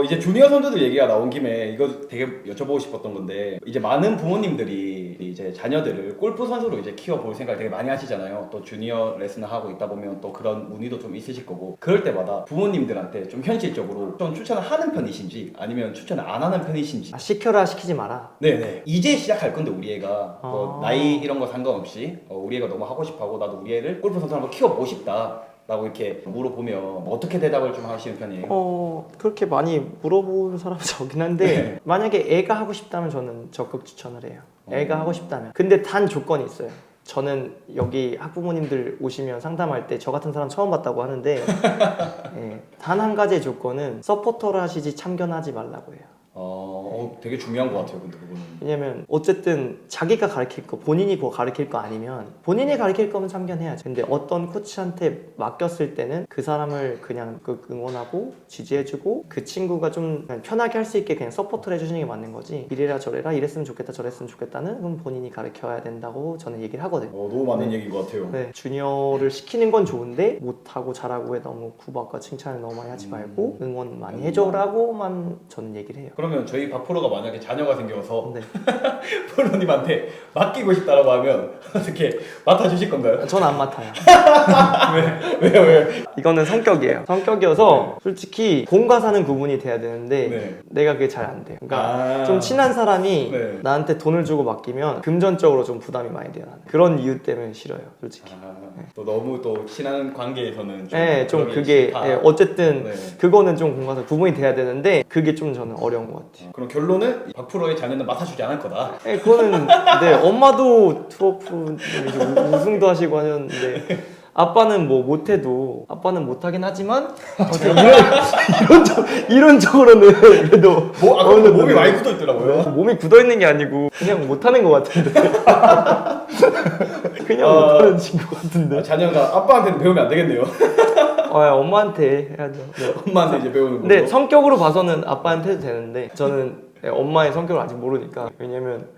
어, 이제 주니어 선수들 얘기가 나온 김에 이거 되게 여쭤보고 싶었던 건데 이제 많은 부모님들이 이제 자녀들을 골프 선수로 이제 키워볼 생각 되게 많이 하시잖아요. 또 주니어 레슨을 하고 있다 보면 또 그런 문의도 좀 있으실 거고 그럴 때마다 부모님들한테 좀 현실적으로 좀 추천을 하는 편이신지 아니면 추천을 안 하는 편이신지 아, 시켜라 시키지 마라. 네네 이제 시작할 건데 우리 애가 뭐 아. 나이 이런 거 상관없이 어, 우리 애가 너무 하고 싶어 하고 나도 우리 애를 골프 선수 한번 키워보고 싶다 라고 이렇게 물어보면 어떻게 대답을 좀 하시는 편이에요? 어 그렇게 많이 물어보는 사람이 적긴 한데 네. 만약에 애가 하고 싶다면 저는 적극 추천을 해요. 애가 어. 하고 싶다면. 근데 단 조건이 있어요. 저는 여기 학부모님들 오시면 상담할 때 저 같은 사람 처음 봤다고 하는데 예, 단한 가지 의 조건은 서포터를 하시지 참견하지 말라고 해요. 어, 어, 되게 중요한 것 같아요 근데 그거는. 왜냐면 어쨌든 자기가 가르칠 거 본인이 그거 가르칠 거 아니면 본인이 가르칠 거면 참견해야죠 근데 어떤 코치한테 맡겼을 때는 그 사람을 그냥 그 응원하고 지지해주고 그 친구가 좀 그냥 편하게 할 수 있게 그냥 서포트를 해주시는 게 맞는 거지. 이래라 저래라 이랬으면 좋겠다 저랬으면 좋겠다는 그건 본인이 가르쳐야 된다고 저는 얘기를 하거든요. 어, 너무 많은 얘기인 것 같아요. 네, 주니어를 시키는 건 좋은데 못하고 잘하고에 너무 구박과 칭찬을 너무 많이 하지 음. 말고 응원 많이 응원 해줘라고만 저는 얘기를 해요. 그 러면 저희 박프로가 만약에 자녀가 생겨서 네. 프로님한테 맡기고 싶다라고 하면 어떻게 맡아주실 건가요? 전 안 맡아요 왜요 왜요? 이거는 성격이에요. 성격이어서 솔직히 공과 사는 구분이 돼야 되는데 네. 내가 그게 잘 안 돼요. 그러니까 아. 좀 친한 사람이 네. 나한테 돈을 주고 맡기면 금전적으로 좀 부담이 많이 돼요. 나는. 그런 이유 때문에 싫어요, 솔직히. 아, 또 너무 또 친한 관계에서는 좀 네, 좀게 그게 싫다. 예, 어쨌든 네. 그거는 좀 공과 사 구분이 돼야 되는데 그게 좀 저는 어려운 것 같아요. 어, 그럼 결론은 이 박프로의 자녀는 맡아주지 않을 거다. 예, 그거는 네 엄마도 투어프 이제 우- 우승도 하시고 하셨는데 아빠는 뭐 못해도 아빠는 못하긴 하지만 어쨌든 이런 이론적 이론적으로는 그래도 뭐, 아, 근데 정도 몸이 많이 굳어 있더라고요. 몸이 굳어 있는 게 아니고 그냥 못하는 것 같은데. 그냥 아. 못하는 친구 아, 같은데. 자녀가 아빠한테는 배우면 안 되겠네요 어, 엄마한테 해야죠. 네. 엄마한테 이제 배우는 거고 근데 성격으로 봐서는 아빠한테 해도 되는데 저는 엄마의 성격을 아직 모르니까 왜냐면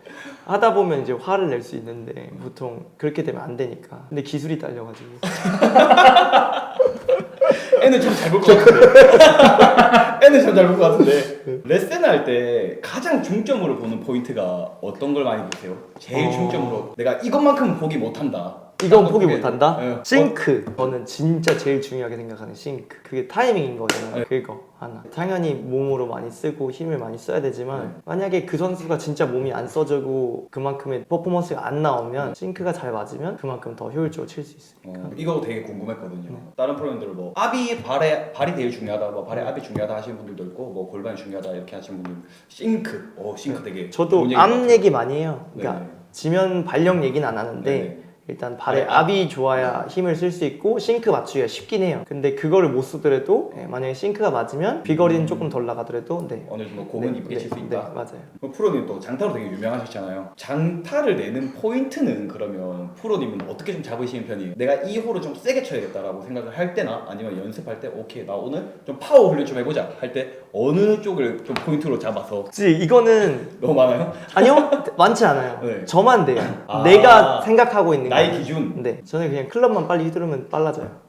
하다 보면 이제 화를 낼 수 있는데 보통 그렇게 되면 안 되니까 근데 기술이 딸려가지고 애는 참 잘 볼 것 같은데 애는 참 잘 볼 것 같은데 레슨 할 때 가장 중점으로 보는 포인트가 어떤 걸 많이 보세요? 제일 어. 중점으로 내가 이것만큼은 포기 못한다 이건 딱 포기 그게- 못한다? 네. 싱크 저는 진짜 제일 중요하게 생각하는 싱크 그게 타이밍인 거잖아요 그거 하나 당연히 몸으로 많이 쓰고 힘을 많이 써야 되지만 네. 만약에 그 선수가 진짜 몸이 안 써지고 그만큼의 퍼포먼스가 안 나오면 싱크가 잘 맞으면 그만큼 더 효율적으로 칠 수 있어요 어, 이거 되게 궁금했거든요. 다른 프로님들 뭐 압이 발에 발이 제일 중요하다, 뭐 발에 압이 중요하다 하시는 분들도 있고, 뭐 골반이 중요하다 이렇게 하시는 분들 싱크, 어 싱크 되게 저도 같아요. 얘기 많이 해요. 그러니까 네네. 지면 발력 얘기는 안 하는데 네네. 일단 발에 압. 압이 좋아야 힘을 쓸 수 있고 싱크 맞추기가 쉽긴 해요. 근데 그거를 못 쓰더라도 예, 만약에 싱크가 맞으면 비거리는 조금 덜 나가더라도 네. 어느 정도 공은 네, 이쁘게 네, 칠 수 네, 있다. 맞아요. 그 프로님 또 장타로 되게 유명하셨잖아요. 장타를 내는 포인트는 그러면 프로님은 어떻게 좀 잡으시는 편이에요? 내가 이 호를 좀 세게 쳐야겠다라고 생각을 할 때나 아니면 연습할 때 오케이 나 오늘 좀 파워 훈련 좀 해보자 할 때 어느 쪽을 좀 포인트로 잡아서 혹시 이거는 너무 많아요? 아니요 많지 않아요. 네. 저만 돼요. 아. 내가 생각하고 있는 나의 거. 기준. 네, 저는 그냥 클럽만 빨리 휘두르면 빨라져요.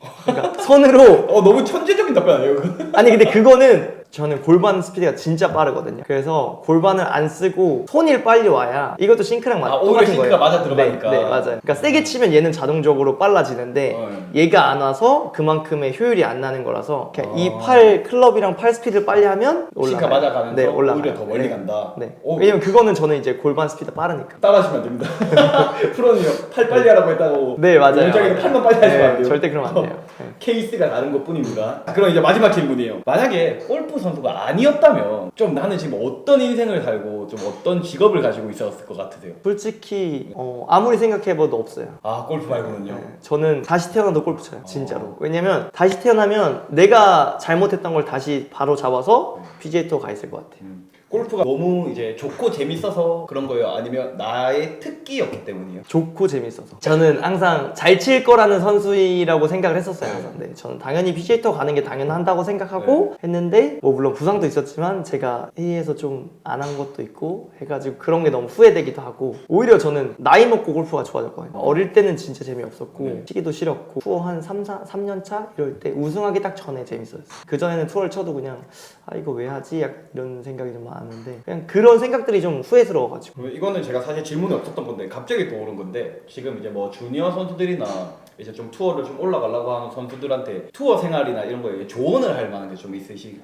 그러니까 손으로 어 너무 천재적인 답변 아니에요? 아니 근데 그거는 저는 골반 스피드가 진짜 빠르거든요. 그래서 골반을 안 쓰고 손이 빨리 와야 이것도 싱크랑 맞 아, 오히려 똑같은 싱크가 거예요. 맞아 들어가니까. 네, 네, 맞아요. 그러니까 세게 치면 얘는 자동적으로 빨라지는데 어. 얘가 안 와서 그만큼의 효율이 안 나는 거라서 그냥 아. 이팔 클럽이랑 팔 스피드를 빨리 하면 올라가요. 싱크가 맞아가면서 네, 올라가요. 오히려 더 멀리 네. 간다. 네. 오, 왜냐면 그거는 저는 이제 골반 스피드 빠르니까. 따라하시면 안 됩니다. 프로님 팔 빨리 하라고 했다고. 네, 맞아요. 맞아요. 팔만 빨리 하시면 안 네, 돼요. 절대 그러면 안 돼요. 네. 케이스가 다른 것 뿐입니다. 그럼 이제 마지막 질문이에요. 만약에 골프 선수가 아니었다면 좀 나는 지금 어떤 인생을 살고 좀 어떤 직업을 가지고 있었을 것 같으세요? 솔직히 어, 아무리 생각해봐도 없어요. 아 골프 말고는요. 네, 저는 다시 태어나도 골프 쳐요 진짜로 왜냐면 다시 태어나면 내가 잘못했던 걸 다시 바로 잡아서 PGA 투어 가 있을 것 같아요 음. 골프가 너무 이제 좋고 재밌어서 그런 거예요? 아니면 나의 특기였기 때문이에요? 좋고 재밌어서 저는 항상 잘 칠 거라는 선수이라고 생각을 했었어요 항상. 네, 저는 당연히 PGA 투어 가는 게 당연한다고 생각하고 했는데 뭐 물론 부상도 있었지만 제가 회의에서 좀 안 한 것도 있고 해가지고 그런 게 너무 후회되기도 하고 오히려 저는 나이 먹고 골프가 좋아졌거든요 어릴 때는 진짜 재미없었고 네. 치기도 싫었고 투어 한 3, 4, 3년 차 이럴 때 우승하기 딱 전에 재밌었어요 그 전에는 투어를 쳐도 그냥 아 이거 왜 하지? 약간 이런 생각이 좀 많 은데 그냥 그런 생각들이 좀 후회스러워가지고. 이거는 제가 사실 질문이 없었던 건데 갑자기 떠오른 건데 지금 이제 뭐 주니어 선수들이나 이제 좀 투어를 좀 올라가려고 하는 선수들한테 투어 생활이나 이런 거에 조언을 할 만한 게 좀 있으실지?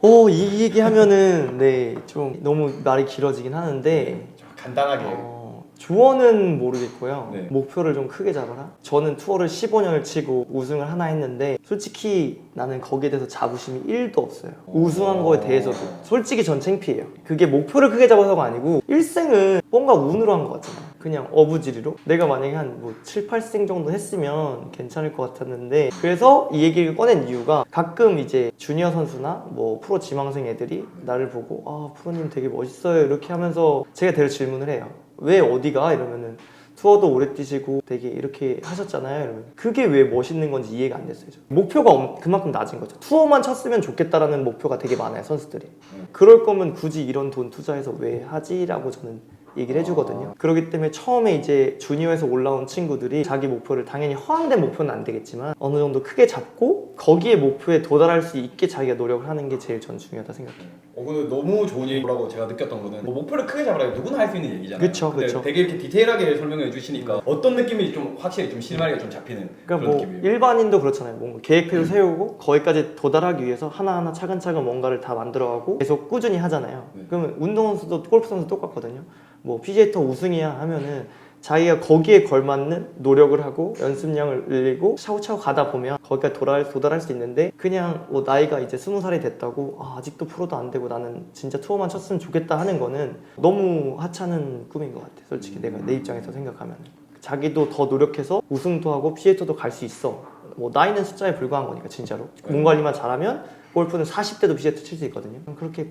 오, 이 얘기 하면은, 네, 좀 너무 말이 길어지긴 하는데, 좀 간단하게. 어, 조언은 모르겠고요. 네. 목표를 좀 크게 잡아라. 저는 투어를 15년을 치고 우승을 하나 했는데, 솔직히 나는 거기에 대해서 자부심이 1도 없어요. 우승한 거에 대해서도. 솔직히 전 창피해요. 그게 목표를 크게 잡아서가 아니고, 일생은 뭔가 운으로 한 것 같잖아요. 그냥 어부지리로. 내가 만약에 한뭐 7, 8생 정도 했으면 괜찮을 것 같았는데, 그래서 이 얘기를 꺼낸 이유가 가끔 이제 주니어 선수나 뭐 프로 지망생 애들이 나를 보고, 아, 프로님 되게 멋있어요. 이렇게 하면서 제가 대로 질문을 해요. 왜 어디가? 이러면은 투어도 오래 뛰시고 되게 이렇게 하셨잖아요. 이러면 그게 왜 멋있는 건지 이해가 안 됐어요. 저는. 목표가 엄- 그만큼 낮은 거죠. 투어만 쳤으면 좋겠다라는 목표가 되게 많아요, 선수들이. 그럴 거면 굳이 이런 돈 투자해서 왜 하지라고 저는 얘기를 해주거든요. 그렇기 때문에 처음에 이제 주니어에서 올라온 친구들이 자기 목표를 당연히 허황된 목표는 안 되겠지만 어느 정도 크게 잡고 거기에 목표에 도달할 수 있게 자기가 노력을 하는 게 제일 전 중요하다 생각해요. 어, 근데 너무 좋은 얘기라고 제가 느꼈던 거는 뭐 목표를 크게 잡으라 누구나 할 수 있는 얘기잖아요. 그쵸, 근데 그쵸. 되게 이렇게 디테일하게 설명해 주시니까 어떤 느낌인지 좀 확실히 좀 실마리가 좀 잡히는 그러니까 뭐 느낌이에요. 일반인도 그렇잖아요. 뭔가 계획표를 세우고 거기까지 도달하기 위해서 하나하나 차근차근 뭔가를 다 만들어가고 계속 꾸준히 하잖아요. 네. 그러면 운동선수도 골프 선수 똑같거든요. 뭐 PGA 투어 우승이야 하면은 자기가 거기에 걸맞는 노력을 하고 연습량을 늘리고 차고차고 가다 보면 거기까지 도달, 도달할 수 있는데 그냥 뭐 나이가 이제 스무 살이 됐다고 아, 아직도 프로도 안 되고 나는 진짜 투어만 쳤으면 좋겠다 하는 거는 너무 하찮은 꿈인 것 같아 솔직히 내가 내 입장에서 생각하면 자기도 더 노력해서 우승도 하고 투어도 갈 수 있어. 뭐 나이는 숫자에 불과한 거니까 진짜로. 몸 관리만 잘하면 골프는 40대도 PGA 투어 칠수 있거든요. 그렇게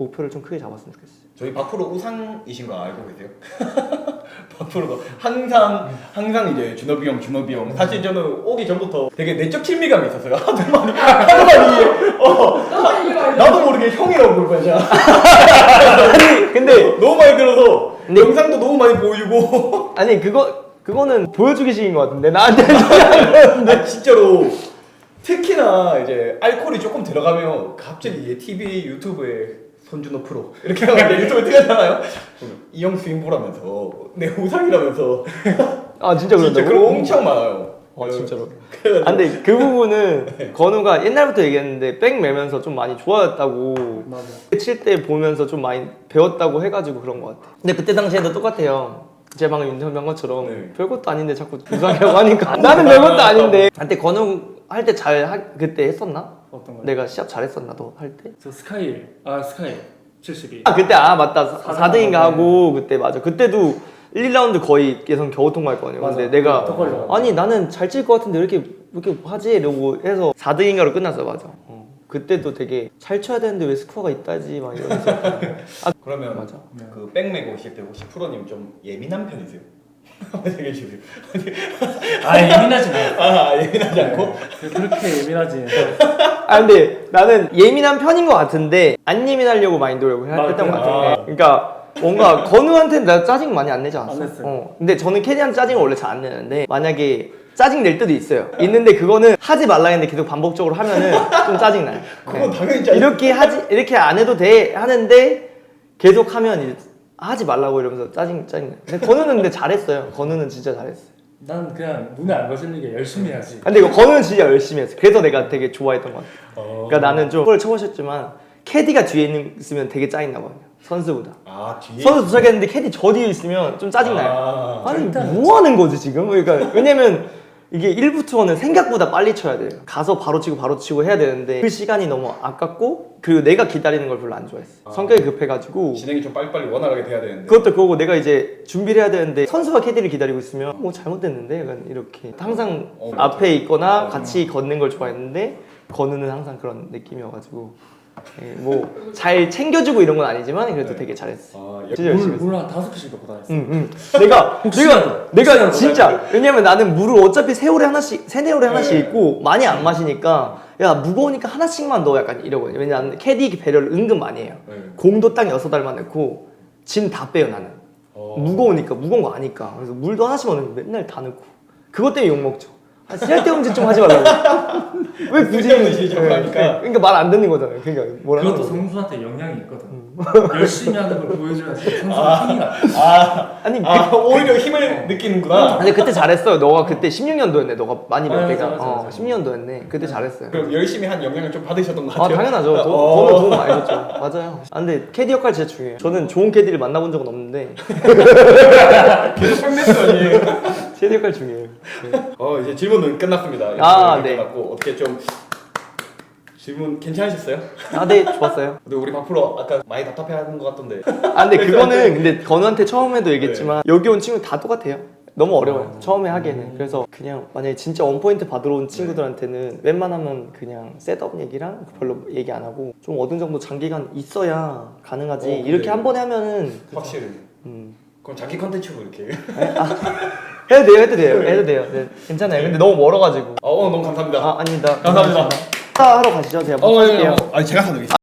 목표를 좀 크게 잡았으면 좋겠어요. 저희 박프로 우상이신 거 알고 계세요? 박프로가 항상 항상 이제 준업이 형 준업이 형. 사실 저는 오기 전부터 되게 내적 친밀감이 있었어요. 하도 많이 하도 많이 어. 나도 모르게 형이라고 부를 거야 아니 근데 너무 많이 들어서 근데- 영상도 너무 많이 보이고. 아니 그거 그거는 보여주기식인 것 같은데 나한테. 아, 진짜로. 특히나 이제 알코올이 조금 들어가면 갑자기 이게 TV 유튜브에 손준호 프로. 이렇게 하면 이제 유튜브에 뜨잖아요. 이형 스윙 보라면서 내 우상이라면서. 아 진짜 그런다고? 진짜 그런 거 엄청 많아요. 아 진짜로? 그래가지고. 아, 근데 그 부분은 건우가 옛날부터 얘기했는데 백 매면서 좀 많이 좋아졌다고 맞아. 칠 때 보면서 좀 많이 배웠다고 해가지고 그런 것 같아. 근데 그때 당시에도 똑같아요. 제 방금 인터뷰한 것처럼 네. 별것도 아닌데 자꾸 부상이라고 하니까. 나는 별것도 아닌데. 한때 건우 할 때 잘 그때 했었나? 어떤 거요? 내가 시합 잘했었나 너 할 때? 저 스카이 아 스카이 72. 아 그때 아 맞다 사등 4등인가 하고. 하고 그때 맞아 그때도 1, 2라운드 거의 예선 겨우 통과했거든요 근데 맞아. 내가 더 걸려. 아니 나는 잘 칠 것 같은데 왜 이렇게 왜 이렇게 하지? 이러고 해서 4등인가로 끝났어 맞아 어. 그때도 되게 잘 쳐야 되는데 왜 스코어가 있다지 막 이러면서 그러면 맞아. 그 백맥 오실 때 혹시 프로님 좀 예민한 편이세요? 되게 주세요 아 예민하지 마. 아 예민하지 않고? 그렇게 예민하지. 아 근데 나는 예민한 편인 것 같은데 안 예민하려고 많이 노력을 맞아. 했던 것 아. 같아 그러니까 뭔가 건우한테는 나 짜증 많이 안 내지 않았어? 안 냈어요. 어. 근데 저는 캐디한테 짜증을 원래 잘 안 내는데 만약에 짜증 낼 때도 있어요 있는데 그거는 하지 말라 했는데 계속 반복적으로 하면은 좀 짜증 나요 그건 네. 당연히 짜증 이렇게 하지 이렇게 안 해도 돼 하는데 계속 하면 이제 하지 말라고 이러면서 짜증 짜증. 근데 건우는 근데 잘했어요. 건우는 진짜 잘했어. 난 그냥 눈에 안 거슬리게 열심히 해야지. 근데 이거 건우는 진짜 열심히 했어. 그래서 내가 되게 좋아했던 것 같아. 어. 그러니까 나는 좀 그걸 쳐보셨지만 캐디가 뒤에 있는- 있으면 되게 짜증 나 거든요. 선수보다. 아 뒤에 선수 도착했는데 캐디 저 뒤에 있으면 좀 짜증 나요. 아, 아니 절대 안뭐 하는 거지 지금? 그러니까 왜냐면 이게 1부 투어는 생각보다 빨리 쳐야 돼요. 가서 바로 치고 바로 치고 해야 되는데 그 시간이 너무 아깝고 그리고 내가 기다리는 걸 별로 안 좋아했어. 아. 성격이 급해가지고 진행이 좀 빨리빨리 원활하게 돼야 되는데 그것도 그거고 내가 이제 준비를 해야 되는데 선수가 캐디를 기다리고 있으면 뭐 잘못됐는데 약간 이렇게 항상 어. 앞에 있거나 어. 같이 걷는 걸 좋아했는데 건우는 항상 그런 느낌이어가지고 예, 뭐 잘 챙겨주고 이런 건 아니지만 그래도 네. 되게 잘했어. 아, 진짜 열심히 했어. 물한 다섯 개씩 넣고 다녔어. 응, 응. 내가 내가 내가 혹시라도 진짜 왜냐면 나는 물을 어차피 세월에 하나씩 세네월에 하나씩 네. 있고 많이 안 마시니까 야 무거우니까 하나씩만 넣어 약간 이러거든요. 왜냐면 캐디 배려를 은근 많이 해요. 네. 공도 딱 여섯 알만 넣고 진 다 빼요 나는. 어. 무거우니까 무거운 거 아니까 그래서 물도 하나씩 넣으면 맨날 다 넣고 그것 때문에 욕 먹죠. 아, 쓸데없는 짓 좀 하지 말라고. 왜 굳이 쓸데없는 짓좀 하니까. 그러니까 말 안 듣는 거잖아요. 그러니까 뭐라 그것도 하는 거. 성수한테 영향이 있거든. 음. 열심히 하는 걸 보여줘야지 성수가 힘이 나. 아, 아니 아 그- 오히려 힘을 느끼는구나. 근데 그때 잘했어요. 너가 그때 16년도였네. 너가 많이 몇 맞아, 개가. 맞아, 어, 맞아. 10년도였네. 그때 잘했어요. 그럼 열심히 한 영향을 좀 받으셨던 것 아 같아요. 당연하죠. 도, 어. 저는 도움 많이 줬죠. 맞아요. 아 근데 캐디 역할 진짜 중요해요. 저는 좋은 캐디를 만나본 적은 없는데 계속 팬매스 아니에요? 캐디 역할 중요해요. 네. 어 이제 질문은 끝났습니다. 아, 네. 끝났고 어떻게 좀 질문 괜찮으셨어요? 아 네 좋았어요. 근데 우리 박프로 아까 많이 답답해하는 것 같던데. 아 근데 그거는 근데 건우한테 처음에도 얘기했지만 네. 여기 온 친구 다 똑같아요. 너무 어려워요. 음. 처음에 하기에는. 그래서 그냥 만약에 진짜 원포인트 받으러 온 친구들한테는 웬만하면 그냥 셋업 얘기랑 별로 얘기 안 하고 좀 어느 정도 장기간 있어야 가능하지. 어, 이렇게 한 번에 하면은 확실히. 음. 그럼 자기 컨텐츠로 이렇게. 해도 돼요, 해도 돼요, 해도 돼요. 네, 괜찮아요. 근데 너무 멀어가지고. 어, 오늘 너무 감사합니다. 아 아닙니다. 감사합니다. 하러 가시죠. 제가 어, 예, 부탁할게요. 어, 아니 제가 사드리겠습니다.